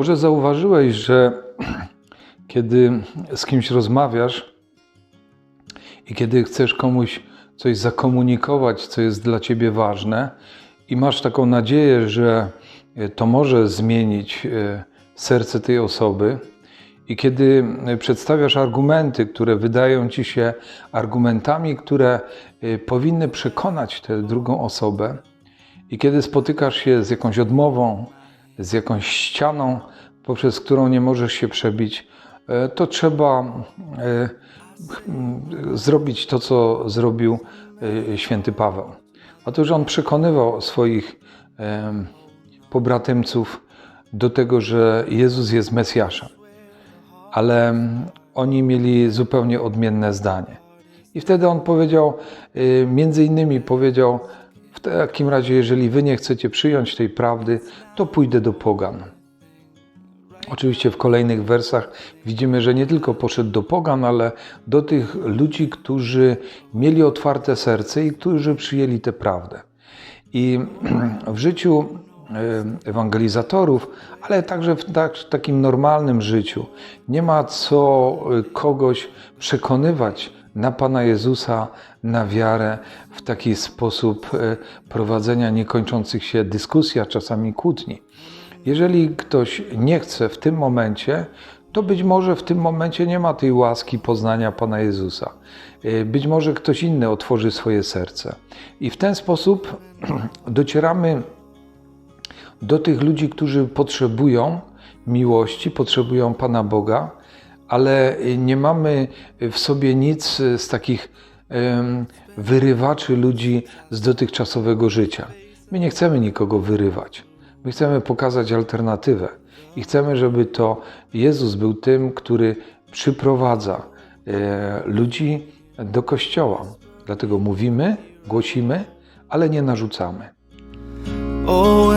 Może zauważyłeś, że kiedy z kimś rozmawiasz i kiedy chcesz komuś coś zakomunikować, co jest dla ciebie ważne, i masz taką nadzieję, że to może zmienić e, serce tej osoby, i kiedy przedstawiasz argumenty, które wydają ci się argumentami, które e, powinny przekonać tę drugą osobę, i kiedy spotykasz się z jakąś odmową, z jakąś ścianą, poprzez którą nie możesz się przebić, e, to trzeba e, zrobić to, co zrobił e, święty Paweł. Otóż on przekonywał swoich pobratymców do tego, że Jezus jest Mesjaszem, ale oni mieli zupełnie odmienne zdanie. I wtedy on powiedział, między innymi powiedział, w takim razie, jeżeli wy nie chcecie przyjąć tej prawdy, to pójdę do pogan. Oczywiście w kolejnych wersach widzimy, że nie tylko poszedł do pogan, ale do tych ludzi, którzy mieli otwarte serce i którzy przyjęli tę prawdę. I w życiu e, ewangelizatorów, ale także w tak, takim normalnym życiu nie ma co e, kogoś przekonywać na Pana Jezusa, na wiarę w taki sposób e, prowadzenia niekończących się dyskusji, a czasami kłótni. Jeżeli ktoś nie chce w tym momencie, to być może w tym momencie nie ma tej łaski poznania Pana Jezusa. Y, Być może ktoś inny otworzy swoje serce. I w ten sposób docieramy do tych ludzi, którzy potrzebują miłości, potrzebują Pana Boga, ale nie mamy w sobie nic z takich wyrywaczy ludzi z dotychczasowego życia. My nie chcemy nikogo wyrywać. My chcemy pokazać alternatywę i chcemy, żeby to Jezus był tym, który przyprowadza e, ludzi do kościoła. Dlatego mówimy, głosimy, ale nie narzucamy. Oh,